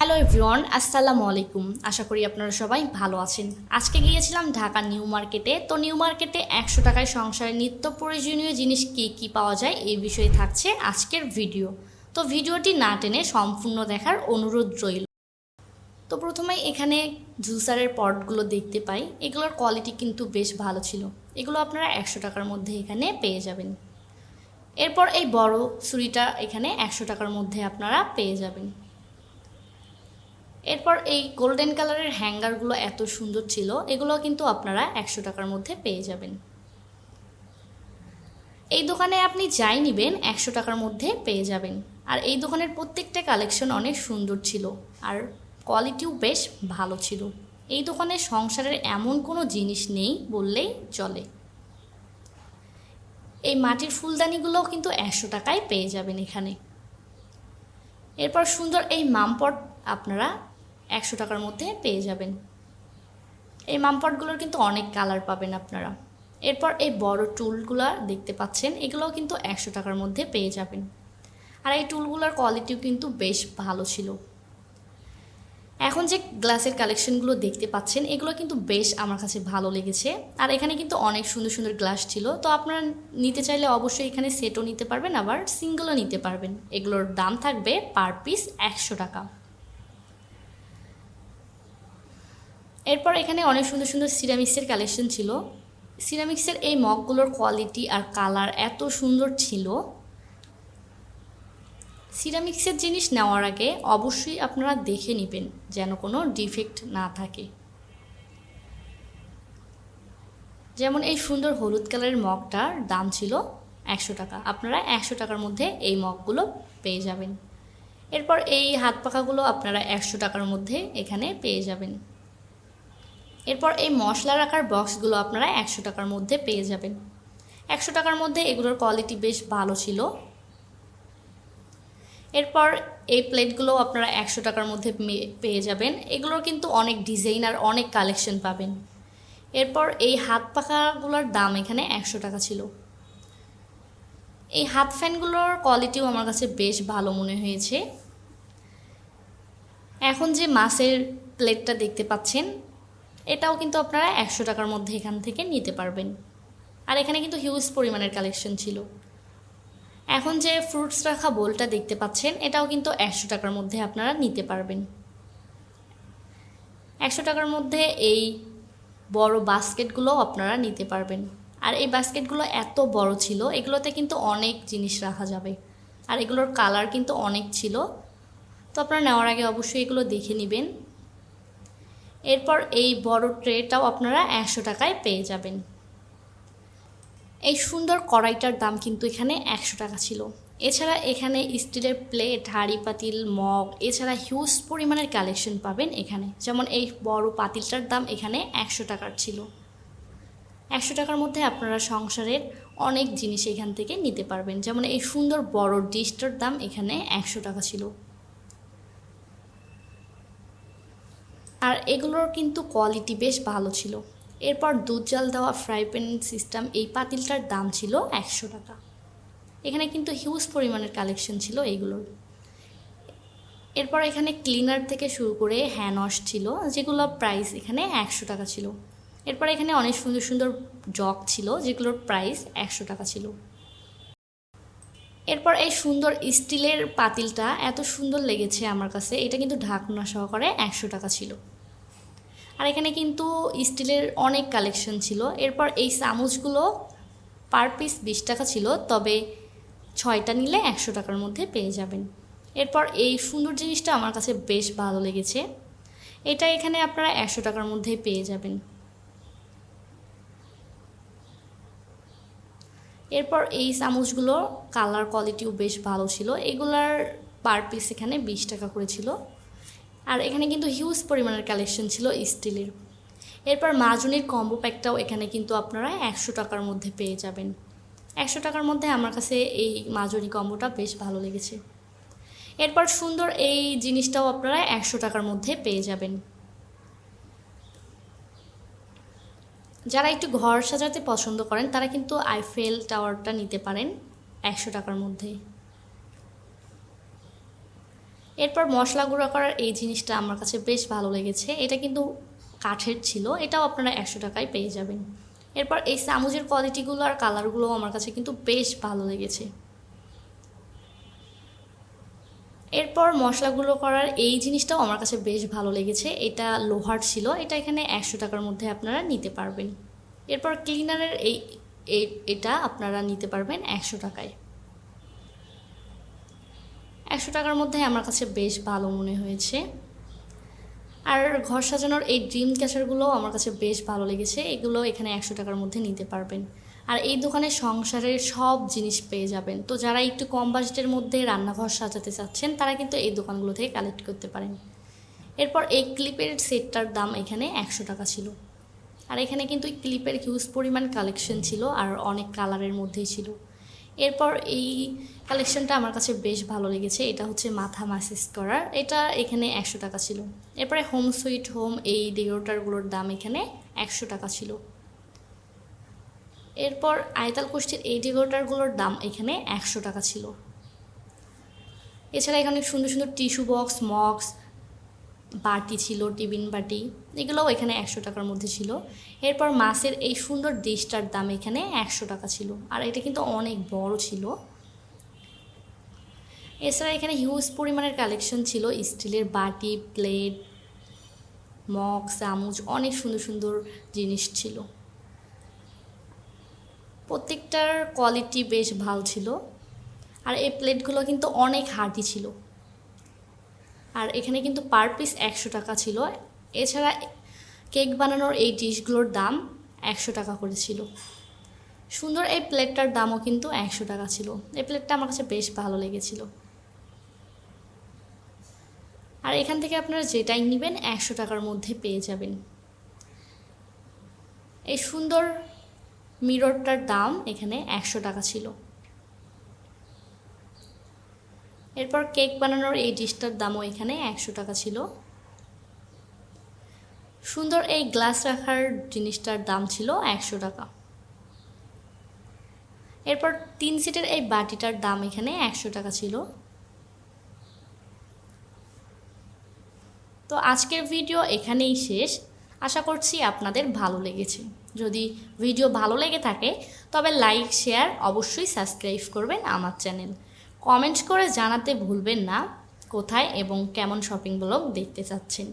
Hello everyone আসসালামু আলাইকুম। আশা করি আপনারা সবাই ভালো আছেন। আজকে গিয়েছিলাম ঢাকা নিউ মার্কেটে। তো নিউ মার্কেটে একশো টাকায় সংসারে নিত্য প্রয়োজনীয় জিনিস কী কী পাওয়া যায় এই বিষয়ে থাকছে আজকের ভিডিও। তো ভিডিওটি না টেনে সম্পূর্ণ দেখার অনুরোধ রইল। তো প্রথমে এখানে জুসারের পটগুলো দেখতে পাই। এগুলোর কোয়ালিটি কিন্তু বেশ ভালো ছিল। এগুলো আপনারা একশো টাকার মধ্যে এখানে পেয়ে যাবেন। এরপর এই বড় ছুরিটা এখানে একশো টাকার মধ্যে আপনারা পেয়ে যাবেন। এরপর এই গোল্ডেন কালারের হ্যাঙ্গারগুলো এত সুন্দর ছিল এগুলো কিন্তু আপনারা একশো টাকার মধ্যে পেয়ে যাবেন। এই দোকানে আপনি যাই নেবেন, একশো টাকার মধ্যে পেয়ে যাবেন। আর এই দোকানের প্রত্যেকটা কালেকশন অনেক সুন্দর ছিল আর কোয়ালিটিও বেশ ভালো ছিল। এই দোকানে সংসারের এমন কোনো জিনিস নেই বললেই চলে। এই মাটির ফুলদানিগুলোও কিন্তু একশো টাকায় পেয়ে যাবেন এখানে। এরপর সুন্দর এই মামপট আপনারা একশো টাকার মধ্যে পেয়ে যাবেন। এই মামপটগুলোর কিন্তু অনেক কালার পাবেন আপনারা। এরপর এই বড় টুলগুলো দেখতে পাচ্ছেন, এগুলোও কিন্তু একশো টাকার মধ্যে পেয়ে যাবেন। আর এই টুলগুলোর কোয়ালিটিও কিন্তু বেশ ভালো ছিল। এখন যে গ্লাসের কালেকশনগুলো দেখতে পাচ্ছেন, এগুলো কিন্তু বেশ আমার কাছে ভালো লেগেছে। আর এখানে কিন্তু অনেক সুন্দর সুন্দর গ্লাস ছিল। তো আপনারা নিতে চাইলে অবশ্যই এখানে সেটও নিতে পারবেন, আবার সিঙ্গেলও নিতে পারবেন। এগুলোর দাম থাকবে পার পিস একশো টাকা। এরপর এখানে অনেক সুন্দর সুন্দর সিরামিক্সের কালেকশন ছিল। সিরামিক্সের এই মগগুলোর কোয়ালিটি আর কালার এত সুন্দর ছিল। সিরামিক্সের জিনিস নেওয়ার আগে অবশ্যই আপনারা দেখে নেবেন যেন কোনো ডিফেক্ট না থাকে। যেমন এই সুন্দর হলুদ কালারের মগটার দাম ছিল একশো টাকা। আপনারা একশো টাকার মধ্যে এই মগগুলো পেয়ে যাবেন। এরপর এই হাত পাখাগুলো আপনারা একশো টাকার মধ্যে এখানে পেয়ে যাবেন। এরপর এই মশলা রাখার বক্সগুলো আপনারা একশো টাকার মধ্যে পেয়ে যাবেন। একশো টাকার মধ্যে এগুলোর কোয়ালিটি বেশ ভালো ছিল। এরপর এই প্লেটগুলো আপনারা একশো টাকার মধ্যে পেয়ে যাবেন। এগুলোর কিন্তু অনেক ডিজাইন আর অনেক কালেকশন পাবেন। এরপর এই হাত পাখাগুলোর দাম এখানে একশো টাকা ছিল। এই হাত ফ্যানগুলোর কোয়ালিটিও আমার কাছে বেশ ভালো মনে হয়েছে। এখন যে মাছের প্লেটটা দেখতে পাচ্ছেন এটাও কিন্তু আপনারা একশো টাকার মধ্যে এখান থেকে নিতে পারবেন। আর এখানে কিন্তু হিউজ পরিমাণের কালেকশন ছিল। এখন যে ফ্রুটস রাখা বোলটা দেখতে পাচ্ছেন, এটাও কিন্তু একশো টাকার মধ্যে আপনারা নিতে পারবেন। একশো টাকার মধ্যে এই বড় বাস্কেটগুলো আপনারা নিতে পারবেন। আর এই বাস্কেটগুলো এত বড় ছিল, এগুলোতে কিন্তু অনেক জিনিস রাখা যাবে। আর এগুলোর কালার কিন্তু অনেক ছিল। তো আপনারা নেওয়ার আগে অবশ্যই এগুলো দেখে নেবেন। এরপর এই বড় ট্রেটাও আপনারা একশো টাকায় পেয়ে যাবেন। এই সুন্দর কড়াইটার দাম কিন্তু এখানে একশো টাকা ছিল। এছাড়া এখানে স্টিলের প্লেট, হাঁড়ি, পাতিল, মগ, এছাড়া হিউজ পরিমাণের কালেকশন পাবেন এখানে। যেমন এই বড় পাতিলটার দাম এখানে একশো টাকার ছিল। একশো টাকার মধ্যে আপনারা সংসারের অনেক জিনিস এখান থেকে নিতে পারবেন। যেমন এই সুন্দর বড় ডিশটার দাম এখানে একশো টাকা ছিল। আর এগুলোর কিন্তু কোয়ালিটি বেশ ভালো ছিল। এরপর দুধ জাল দেওয়া ফ্রাই প্যান সিস্টেম এই পাতিলটার দাম ছিল একশো টাকা। এখানে কিন্তু হিউজ পরিমাণের কালেকশন ছিল এইগুলোর। এরপর এখানে ক্লিনার থেকে শুরু করে হ্যান্ড ওয়াশ ছিল, যেগুলো প্রাইস এখানে একশো টাকা ছিল। এরপর এখানে অনেক সুন্দর সুন্দর জগ ছিল, যেগুলোর প্রাইস একশো টাকা ছিল। এরপর এই সুন্দর স্টিলের পাতিলটা এত সুন্দর লেগেছে আমার কাছে, এটা কিন্তু ঢাকনা সহকারে একশো টাকা ছিল। আর এখানে কিন্তু স্টিলের অনেক কালেকশন ছিল। এরপর এই চামচগুলো পার পিস বিশ টাকা ছিল, তবে ছয়টা নিলে একশো টাকার মধ্যে পেয়ে যাবেন। এরপর এই সুন্দর জিনিসটা আমার কাছে বেশ ভালো লেগেছে। এটা এখানে আপনারা একশো টাকার মধ্যেই পেয়ে যাবেন। এরপর এই চামচগুলো কালার কোয়ালিটিও বেশ ভালো ছিল। এগুলার পার পিস এখানে বিশ টাকা করে ছিল। আর এখানে কিন্তু হিউজ পরিমাণের কালেকশন ছিল স্টিলের এরপর মাজুনির কম্বো প্যাকটাও এখানে কিন্তু আপনারা একশো টাকার মধ্যে পেয়ে যাবেন। একশো টাকার মধ্যে আমার কাছে এই মাজুনি কম্বোটা বেশ ভালো লেগেছে। এরপর সুন্দর এই জিনিসটাও আপনারা একশো টাকার মধ্যে পেয়ে যাবেন। যারা একটু ঘর সাজাতে পছন্দ করেন, তারা কিন্তু আইফেল টাওয়ারটা নিতে পারেন একশো টাকার মধ্যে। এরপর মশলা গুঁড়া করার এই জিনিসটা আমার কাছে বেশ ভালো লেগেছে। এটা কিন্তু কাঠের ছিল, এটাও আপনারা একশো টাকায় পেয়ে যাবেন। এরপর এই চামচের কোয়ালিটিগুলো আর কালারগুলো আমার কাছে কিন্তু বেশ ভালো লেগেছে। এরপর মশলাগুলো করার এই জিনিসটাও আমার কাছে বেশ ভালো লেগেছে। এটা লোহার ছিল, এটা এখানে একশো টাকার মধ্যে আপনারা নিতে পারবেন। এরপর ক্লিনারের এই এটা আপনারা নিতে পারবেন একশো টাকায়। একশো টাকার মধ্যে আমার কাছে বেশ ভালো মনে হয়েছে। আর ঘর সাজানোর এই ড্রিম ক্যাচারগুলো আমার কাছে বেশ ভালো লেগেছে। এগুলো এখানে একশো টাকার মধ্যে নিতে পারবেন। আর এই দোকানে সংসারের সব জিনিস পেয়ে যাবেন। তো যারা একটু কম বাজেটের মধ্যে রান্নাঘর সাজাতে চাচ্ছেন, তারা কিন্তু এই দোকানগুলো থেকে কালেক্ট করতে পারেন। এরপর এই ক্লিপের সেটটার দাম এখানে একশো টাকা ছিল। আর এখানে কিন্তু ক্লিপের হিউজ পরিমাণ কালেকশন ছিল আর অনেক কালারের মধ্যেই ছিল। এরপর এই কালেকশনটা আমার কাছে বেশ ভালো লেগেছে। এটা হচ্ছে মাথা ম্যাসেজ করার। এটা এখানে একশো টাকা ছিল। এরপরে হোম সুইট হোম এই ডেকোরেটারগুলোর দাম এখানে একশো টাকা ছিল। এরপর আয়তাল কোষ্ঠীর এই ডেকোরেটারগুলোর দাম এখানে একশো টাকা ছিল। এছাড়া এখানে সুন্দর সুন্দর টিস্যু বক্স মক্স বাটি ছিল, টিফিন বাটি, এগুলোও এখানে একশো টাকার মধ্যে ছিল। এরপর মাছের এই সুন্দর ডিশটার দাম এখানে একশো টাকা ছিল। আর এটা কিন্তু অনেক বড় ছিল। এছাড়া এখানে হিউজ পরিমাণের কালেকশন ছিল। স্টিলের বাটি প্লেট মগ, চামচ, অনেক সুন্দর সুন্দর জিনিস ছিল। প্রত্যেকটার কোয়ালিটি বেশ ভালো ছিল। আর এই প্লেটগুলো কিন্তু অনেক হার্ডি ছিল। আর এখানে কিন্তু পার পিস একশো টাকা ছিল। এছাড়া কেক বানানোর এই ডিশগুলোর দাম একশো টাকা করে ছিল। সুন্দর এই প্লেটটার দামও কিন্তু একশো টাকা ছিল। এই প্লেটটা আমার কাছে বেশ ভালো লেগেছিল। আর এখান থেকে আপনারা যেটাই নেবেন একশো টাকার মধ্যে পেয়ে যাবেন। এই সুন্দর মিররটার দাম এখানে একশো টাকা ছিল। এরপর কেক বানানোর এই ডিশটার দামও এখানে একশো টাকা ছিল। সুন্দর এই গ্লাস রাখার জিনিসটার দাম ছিল একশো টাকা। এরপর তিন সিটের এই বাটিটার দাম এখানে একশো টাকা ছিল। তো আজকের ভিডিও এখানেই শেষ। আশা করছি আপনাদের ভালো লেগেছে। যদি ভিডিও ভালো লেগে থাকে, তবে লাইক, শেয়ার অবশ্যই সাবস্ক্রাইব করবেন আমার চ্যানেল। কমেন্ট করে জানাতে ভুলবেন না। কোথায় এবং কেমন শপিং ব্লগ দেখতে চাচ্ছেন?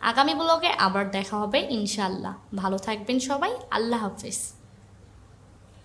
আগামী ব্লগে আবার দেখা হবে ইনশাল্লাহ ভালো থাকবেন সবাই। আল্লাহ হাফেজ।